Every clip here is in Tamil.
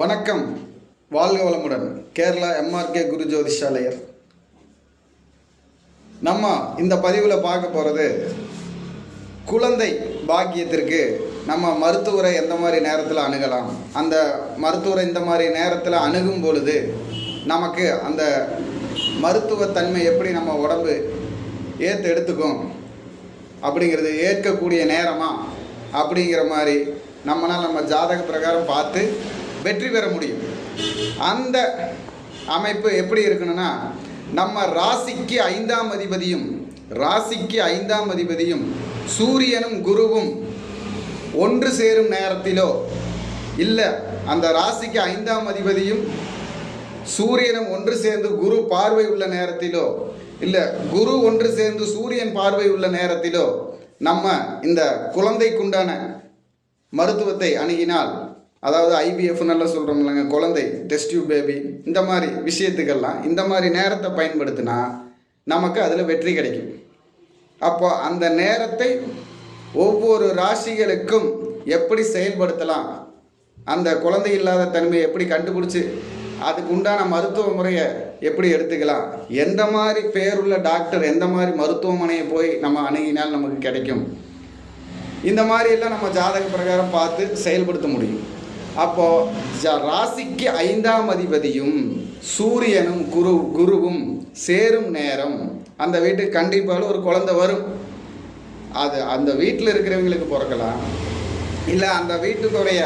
வணக்கம். வாழ்க வளமுடன். கேரளா எம்ஆர்கே குரு ஜோதிஷாலயர் நம்ம இந்த பதிவில் பார்க்க போகிறது குழந்தை பாக்கியத்திற்கு நம்ம மருத்துவரை எந்த மாதிரி நேரத்தில் அணுகலாம்? அந்த மருத்துவரை இந்த மாதிரி நேரத்தில் அணுகும் பொழுது நமக்கு அந்த மருத்துவத்தன்மை எப்படி நம்ம உடம்பு ஏற்று எடுத்துக்கும்? அப்படிங்கிறது ஏற்கக்கூடிய நேரமா? அப்படிங்கிற மாதிரி நம்மளால் நம்ம ஜாதக பிரகாரம் பார்த்து வெற்றி பெற முடியும். அந்த அமைப்பு எப்படி இருக்கணும்னா நம்ம ராசிக்கு ஐந்தாம் அதிபதியும் ராசிக்கு ஐந்தாம் அதிபதியும் சூரியனும் குருவும் ஒன்று சேரும் நேரத்திலோ இல்லை அந்த ராசிக்கு ஐந்தாம் அதிபதியும் சூரியனும் ஒன்று சேர்ந்து குரு பார்வை உள்ள நேரத்திலோ இல்லை குரு ஒன்று சேர்ந்து சூரியன் பார்வை உள்ள நேரத்திலோ நம்ம இந்த குழந்தைக்குண்டான மருத்துவத்தை அணுகினால் அதாவது ஐவிஎஃப்னு சொல்கிறோம் இல்லைங்க குழந்தை டெஸ்டியூ பேபி இந்த மாதிரி விஷயத்துக்கெல்லாம் இந்த மாதிரி நேரத்தை பயன்படுத்தினா நமக்கு அதில் வெற்றி கிடைக்கும். அப்போ அந்த நேரத்தை ஒவ்வொரு ராசிகளுக்கும் எப்படி செயல்படுத்தலாம்? அந்த குழந்தை இல்லாத தன்மையை எப்படி கண்டுபிடிச்சி அதுக்கு உண்டான மருத்துவ முறையை எப்படி எடுத்துக்கலாம்? எந்த மாதிரி பேருள்ள டாக்டர் எந்த மாதிரி மருத்துவமனையை போய் நம்ம அணுகினால் நமக்கு கிடைக்கும்? இந்த மாதிரி எல்லாம் நம்ம ஜாதக பிரகாரம் பார்த்து செயல்படுத்த முடியும். அப்போ ராசிக்கு ஐந்தாம் அதிபதியும் சூரியனும் குரு குருவும் சேரும் நேரம். அந்த வீட்டுக்கு கண்டிப்பாக ஒரு குழந்தை வரும். அது அந்த வீட்டில் இருக்கிறவங்களுக்கு பிறக்கலாம். இல்லை அந்த வீட்டுக்குடைய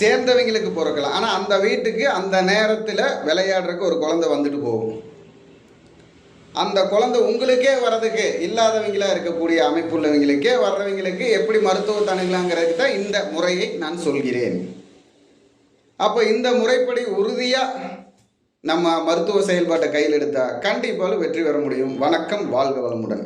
சேர்ந்தவங்களுக்கு பிறக்கலாம். ஆனால் அந்த வீட்டுக்கு அந்த நேரத்தில் விளையாடுறதுக்கு ஒரு குழந்தை வந்துட்டு போகும். அந்த குழந்தை உங்களுக்கே வர்றதுக்கு இல்லாதவங்களா இருக்கக்கூடிய அமைப்புள்ளவங்களுக்கே வர்றவங்களுக்கு எப்படி மருத்துவத்தை தான் இந்த முறையை நான் சொல்கிறேன். அப்போ இந்த முறைப்படி உறுதியாக நம்ம மருத்துவ செயல்பாட்டை கையில் எடுத்தால் கண்டிப்பாக வெற்றி பெற முடியும். வணக்கம் வாழ்க வளமுடன்.